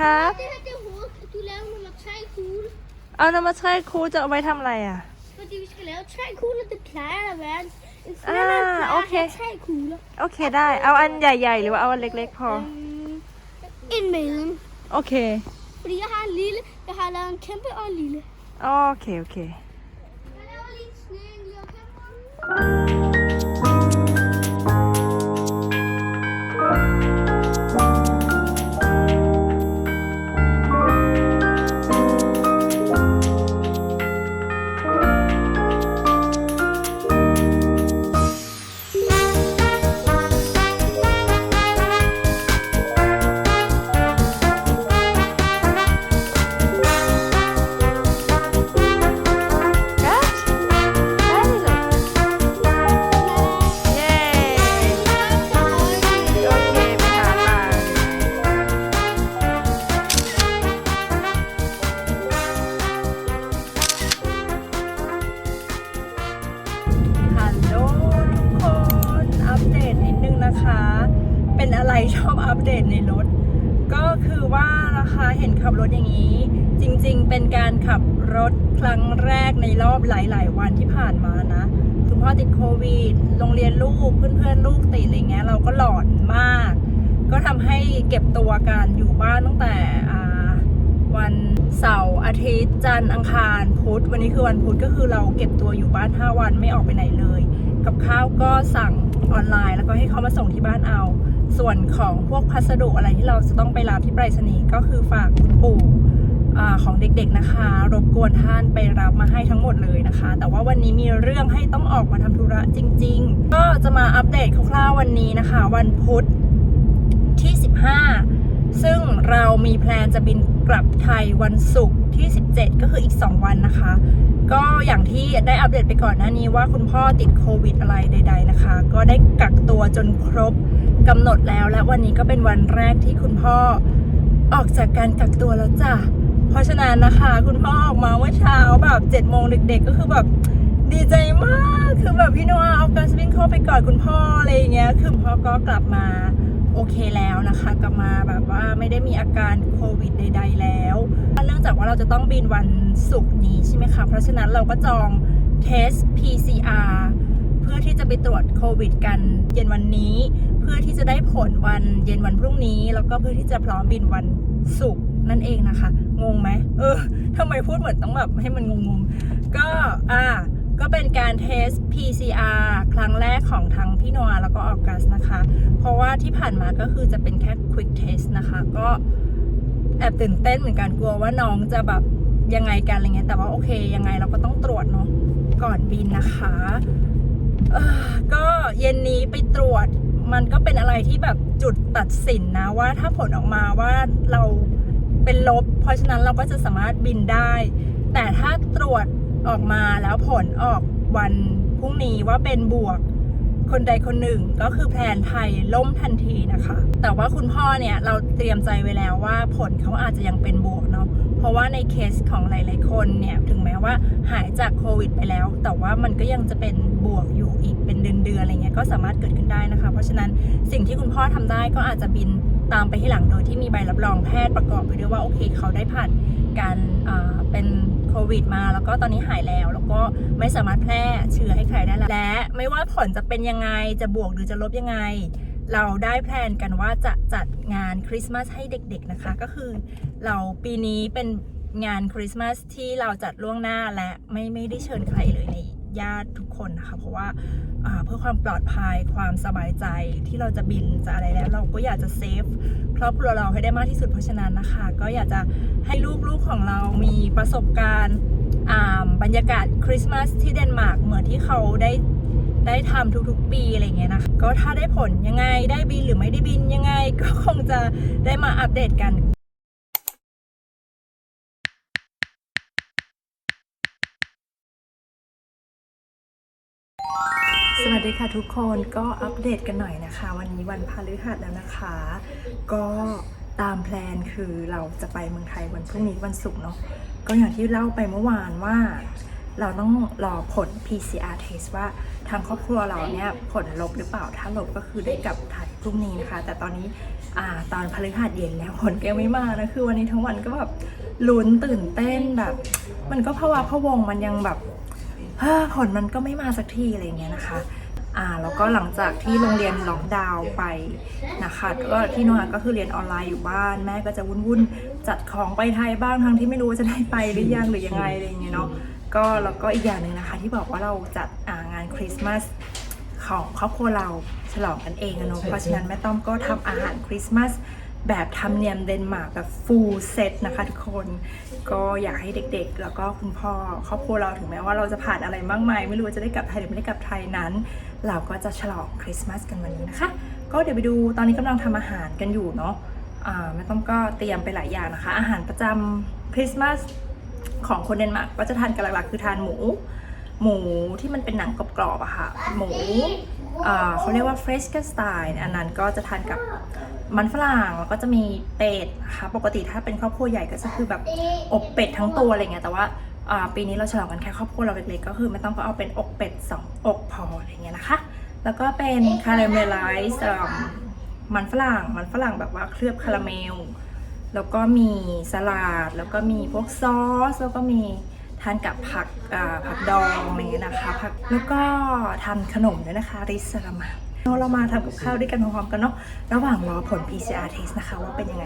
ครับ Det her det er hovedet. Du laver nummer tre kugle. เอานำมาใช้ครูจะเอาไว้ทำอะไรอะ Fordi vi skal lave tre kugler. Det plejer at være en en Ah, flimmer plejer at okay. have tre kugler. โอเคได้ เอาอันใหญ่ๆ หรือว่าเอาอันเล็กๆพอ Øhm, en mellem. โอเค Fordi jeg har en lille. Jeg har lavet en kæmpe og en lille. โอเค โอเค Jeg laver lige en sneen, okay? กั เราก็หลอนมาก ก็ทำให้เก็บตัวการอยู่บ้านตั้งแต่วันเสาร์อาทิตย์จันทร์อังคารพุธวันนี้คือวันพุธก็คือเราเก็บตัวอยู่บ้าน 5 วันไม่ออกไปไหนเลย กับข้าวก็สั่งออนไลน์ แล้วก็ให้เขามาส่งที่บ้านเอา ส่วนของพวกพัสดุอะไรที่เราจะต้องไปรับที่ไปรษณีย์ก็คือฝากคุณปู่ อของเด็กๆนะคะ รบกวนท่านไปรับมาให้ทั้งหมดเลยนะคะ แต่ว่าวันนี้มีเรื่องให้ต้องออกมาทำธุระจริง ๆ ก็จะมาอัปเดตคร่าวๆวันนี้นะคะ วันพุธที่ 15 ซึ่งเรามีแพลนจะบินกลับไทยวันศุกร์ที่ 17 ก็คืออีก 2 วันนะคะ ก็อย่างที่ได้อัปเดตไปก่อนหน้านี้ว่าคุณพ่อติดโควิดอะไรใด ๆนะคะ ก็ได้กักตัวจนครบกำหนดแล้วและวันนี้ก็เป็นวันแรกที่คุณพ่อออกจากการกักตัวแล้วจ้ะ เพราะฉะนั้นนะคะ คุณพ่อออกมาเมื่อเช้าแบบ7จ็ดโมงเด็ก ๆ ก็คือแบบดีใจมากคือแบบพี่โนอาเอาการสวิ่งเข้าไปกอดคุณพ่ออะไรอย่างเงี้ยคือคุณพ่อก็กลับมาโอเคแล้วนะคะกลับมาแบบว่าไม่ได้มีอาการโควิดใด ๆ แล้วเนื่องจากว่าเราจะต้องบินวันศุกร์นี้ใช่ไหมคะเพราะฉะนั้นเราก็จองเทส PCR เพื่อที่จะไปตรวจโควิด กันเย็นวันนี้ เพื่อที่จะได้ผลวันเย็นวันพรุ่งนี้ แล้วก็เพื่อที่จะพร้อมบินวันศุกร์ นั่นเองนะคะ งงไหมเออทำไมพูดเหมือนต้องแบบให้มันงงๆก็อ่าก็เป็นการเทส PCR ครั้งแรกของทั้งพี่นอาแล้วก็ออกัสนะคะ เพราะว่าที่ผ่านมาก็คือจะเป็นแค่ quick test นะคะ ก็แอบตื่นเต้นเหมือนกันกลัวว่าน้องจะแบบยังไงกันอะไรเงี้ยแต่ว่าโอเคยังไงเราก็ต้องตรวจเนาะก่อนบินนะคะก็เย็นนี้ไปตรวจมันก็เป็นอะไรที่แบบจุดตัดสินนะว่าถ้าผลออกมาว่าเรา เป็นลบ เพราะฉะนั้นเราก็จะสามารถบินได้ แต่ถ้าตรวจออกมาแล้วผลออกวันพรุ่งนี้ว่าเป็นบวกคนใดคนหนึ่งก็คือแพลนไทยล่มทันทีนะคะ แต่ว่าคุณพ่อเนี่ยเราเตรียมใจไว้แล้วว่าผลเขาอาจจะยังเป็นบวกเนาะ เพราะว่าในเคสของหลาย ๆ คนเนี่ยถึงแม้ว่าหายจากโควิดไปแล้ว แต่ว่ามันก็ยังจะเป็นบวกอยู่อีกเป็นเดือน ๆ อะไรเงี้ยก็สามารถเกิดขึ้นได้นะคะ เพราะฉะนั้นสิ่งที่คุณพ่อทำได้ก็อาจจะบินตามไปที่หลังโดยที่มีใบรับรองแพทย์ประกอบไปด้วยว่าโอเคเขาได้ผ่านการเป็นโควิดมาแล้วก็ตอนนี้หายแล้ว แล้วก็ไม่สามารถแพร่เชื้อให้ใครได้แล้วและไม่ว่าผลจะเป็นยังไงจะบวกหรือจะลบยังไง เราได้แพลนกันว่าจะจัดงานคริสต์มาสให้เด็กๆนะคะ ก็คือเราปีนี้เป็นงานคริสต์มาสที่เราจัดล่วงหน้าและไม่ไม่ได้เชิญใครเลยในญาติทุกคนนะคะ เพราะว่าอ่าเพื่อความปลอดภัยความสบายใจที่เราจะบินจะอะไรแล้ว เราก็อยากจะเซฟครอบครัวเราให้ได้มากที่สุดเพราะฉะนั้นนะคะ ก็อยากจะให้ลูกๆของเรามีประสบการณ์อ่าบรรยากาศคริสต์มาสที่เดนมาร์กเหมือนที่เขาได้ ได้ทำทุกๆ ปีอะไรเงี้ยนะคะก็ถ้าได้ผลยังไงได้บินหรือไม่ได้บินยังไง ก็คงจะได้มาอัปเดตกันสวัสดีค่ะทุกคนก็อัปเดตกันหน่อยนะคะ วันนี้วันพฤหัสแล้วนะคะ ก็ตามแพลนคือเราจะไปเมืองไทยวันพรุ่งนี้วันศุกร์เนาะก็อย่างที่เล่าไปเมื่อวานว่า เราต้องรอผล PCR test ว่าทางครอบครัวเราเนี่ยผลลบหรือเปล่า ถ้าลบก็คือได้กลับไทยพรุ่งนี้นะคะ แต่ตอนนี้อ่าตอนพฤหัสเย็นแล้วผลก็ยังไม่มานะ คือวันนี้ทั้งวันก็แบบลุ้นตื่นเต้นแบบ มันก็ภาวะพะวงมันยังแบบเผลมันก็ไม่มาสักทีอะไรเงี้ยนะคะอ่าแล้วก็หลังจากที่โรงเรียนล็อกดาวน์ไปนะคะก็ที่โนอาก็คือเรียนออนไลน์อยู่บ้าน แม่ก็จะวุ่นๆจัดของไปไทยบ้างทั้งที่ไม่รู้ว่าจะได้ไปหรือยังหรือยังไงอะไรอย่างเงี้ยเนาะ ก็แล้วก็อีกอย่างหนึ่งนะคะ ที่บอกว่าเราจัดอ่างานคริสต์มาสของครอบครัวเราฉลองกันเองอะเนาะเพราะฉะนั้นแม่ต้อมก็ทำอาหารคริสต์มาสแบบทำเนียมเดนมาร์กแบบฟูลเซตนะคะทุกคนก็อยากให้เด็กๆ แล้วก็คุณพ่อครอบครัวเราถึงแม้ว่าเราจะผ่านอะไรมากมาย ไม่รู้ว่าจะได้กลับไทยหรือไม่ได้กลับไทยนั้น เราก็จะฉลองคริสต์มาสกันวันนี้นะคะ ก็เดี๋ยวไปดูตอนนี้กำลังทำอาหารกันอยู่เนาะอ่าแม่ต้อมก็เตรียมไปหลายอย่างนะคะ อาหารประจำคริสต์มาส ของคนเดนมาร์กก็จะทานกันหลักๆ คือทานหมู หมูที่มันเป็นหนังกรอบๆอะค่ะ หมูเขาเรียกว่าเฟรชกัสไตน์อันนั้นก็จะทานกับมันฝรั่งแล้วก็จะมีเป็ดนะคะปกติถ้าเป็นครอบครัวใหญ่ก็จะคือแบบอบเป็ดทั้งตัวอะไรเงี้ยแต่ว่าอ่าปีนี้เราฉลองกันแค่ครอบครัวเราเล็กๆก็คือไม่ต้องก็เอาเป็นอกเป็ดสองอกพออะไรเงี้ยนะคะ แล้วก็เป็นคาราเมลไลซ์มันฝรั่งมันฝรั่งแบบว่าเคลือบคาราเมล แล้วก็มีสลัด แล้วก็มีพวกซอส แล้วก็มีทานกับผักผักดองอะไรเงี้ยนะคะผักแล้วก็ทานขนมด้วยนะคะ ริสลามาเรามาทำกับข้าวด้วยกันพร้อมๆกันเนาะ ระหว่างรอผล PCR test นะคะว่าเป็นยังไง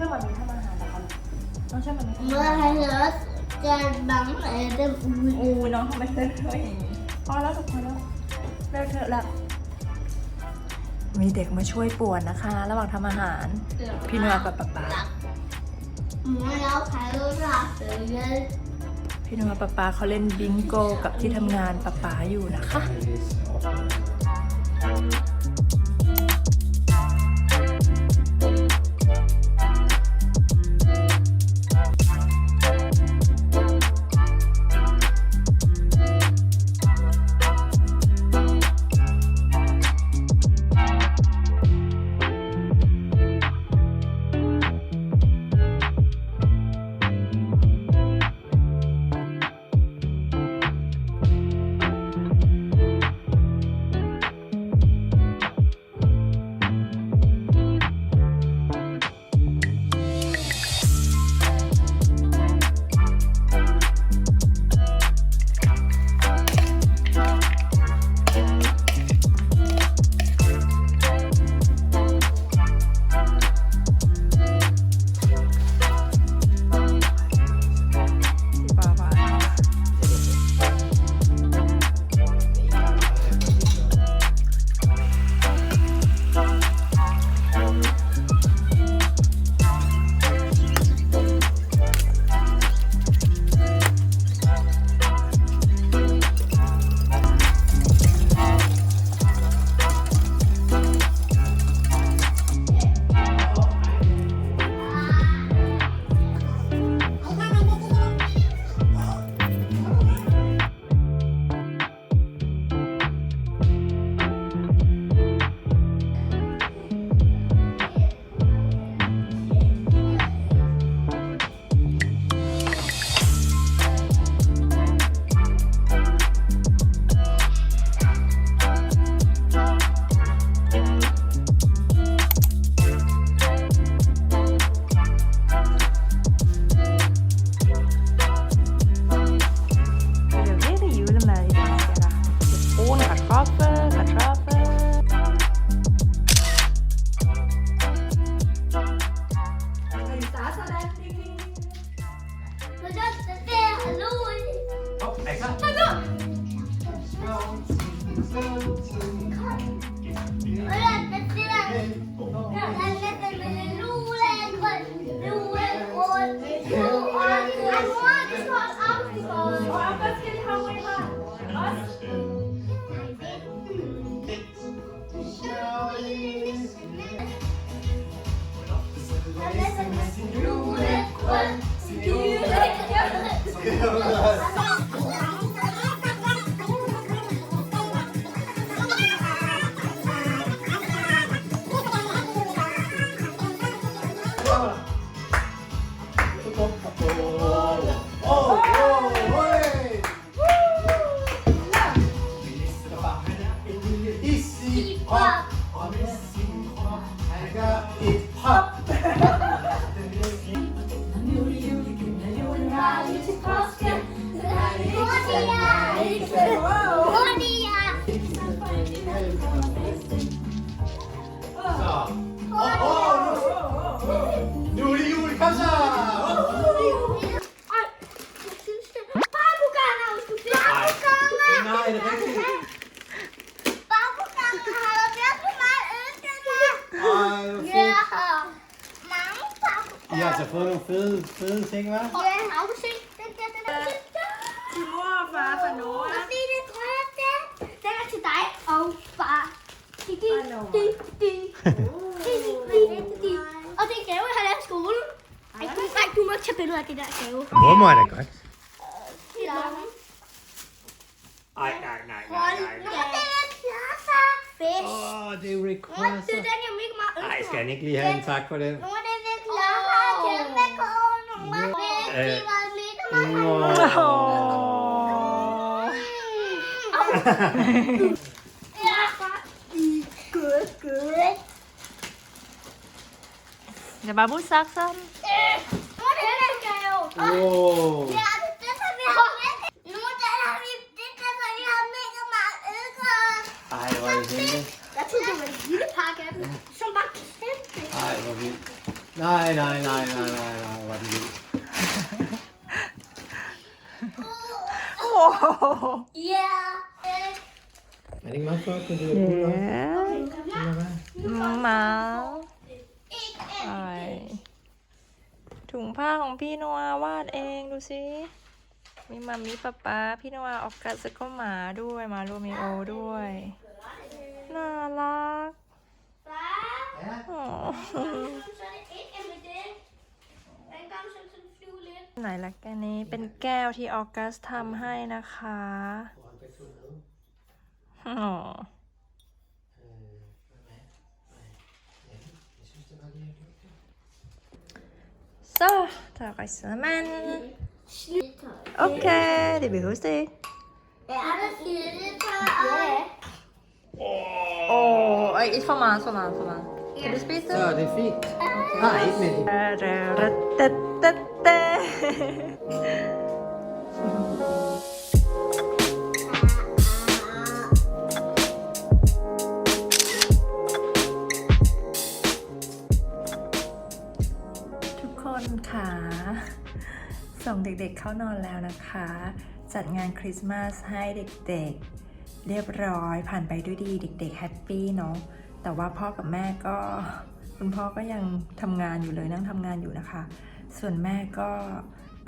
เพื่อนวันนี้ทำอาหารเหรอคะน้องช่วยมันไหม Maar het kan bang de อูน้องทำไมเลอะเทอะอย่างนี้พอแล้วทุกคนแล้วเลอะเทอะแล้วมีเด็กมาช่วยป่วนนะคะ ระหว่างทำอาหาร พี่นัวกับป๊าป๊า Maar nou ga je laten. พี่นัวป๊าป๊าเขาเล่นบิงโกกับที่ทำงานป๊าป๊าอยู่นะคะ Mama, 가자. Nej, det är riktigt. Ej, hvor fedt. I har altså fået nogle fede, fede ting, hva'? ชิ Bố mồi này coi. Ai ai ờ, ai ai. Oh, det är request. Nej, ska Nikli ha en tack för det? Åh. Good, good. Nababusak sa. Eh. 오. 아이고 아이고. 아이고 미. 나이 나이 나이 나이 나이 나이. 오. Aling masuk ke dulu. Ya. Mama. ผ้าของพี่นัววาดเองดูสิ มีมามีป๊าป๊าพี่นัวออกกัสแล้วก็หมาด้วยหมาโรมิโอด้วย น่ารัก Ja. อ๋อ Så er det ikke med den. Den kom sådan sådan flyve lidt. ไหนละแกนี้เป็นแก้วที่ออกัสทำให้นะคะ อ๋อ 없어. 들어가 있으면. 오케이, 리뷰 홀세. 오, 이 손만, 손만, 손만. Can you speak to? Ja, den fint. Ah, ikke med. เด็กๆเข้านอนแล้วนะคะ จัดงานคริสต์มาสให้เด็กๆ เรียบร้อยผ่านไปด้วยดีเด็กๆแฮปปี้เนาะแต่ว่าพ่อกับแม่ก็ คุณพ่อก็ยังทำงานอยู่เลยนั่งทำงานอยู่นะคะ ส่วนแม่ก็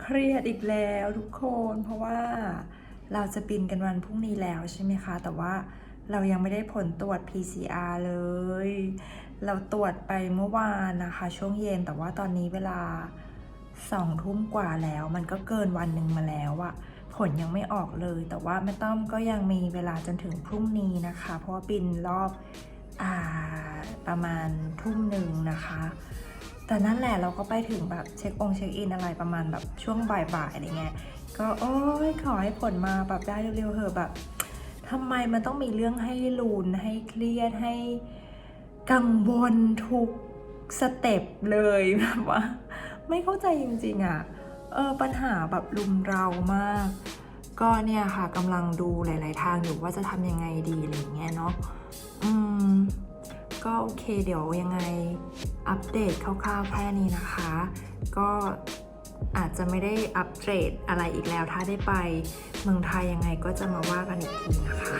เครียดอีกแล้วทุกคนเพราะว่าเราจะบินกันวันพรุ่งนี้แล้วใช่ไหมคะ แต่ว่าเรายังไม่ได้ผลตรวจ PCR เลย เราตรวจไปเมื่อวานนะคะ ช่วงเย็นแต่ว่าตอนนี้เวลา สองทุ่มกว่าแล้ว มันก็เกินวันหนึ่งมาแล้วอะผลยังไม่ออกเลย แต่ว่าแม่ต้อมก็ยังมีเวลาจนถึงพรุ่งนี้นะคะ เพราะว่าบินรอบอประมาณทุ่มหนึ่งนะคะ แต่นั่นแหละเราก็ไปถึงแบบเช็คองเช็คอินอะไรประมาณแบบช่วงบ่ายๆอะไรเงี้ยก็โอ้ยขอให้ผลมาแบบได้เร็วๆเถอะแบบทำไมมันต้องมีเรื่องให้ลุนให้เครียดให้กังวลทุกสเต็ปเลยแบบว่า ไม่เข้าใจจริงๆอะ่ะเออปัญหาแบบลุมเรามาก ก็เนี่ยค่ะกำลังดูหลายๆทางอยู่ว่าจะทำยังไงดีอะไรเงี้ยเนาะอืมก็โอเคเดี๋ยวยังไงอัปเดตคร่าวๆแค่นี้นะคะ ก็อาจจะไม่ได้อัปเกรดอะไรอีกแล้วถ้าได้ไปเมืองไทยยังไงก็จะมาว่ากันอีกทีนะคะ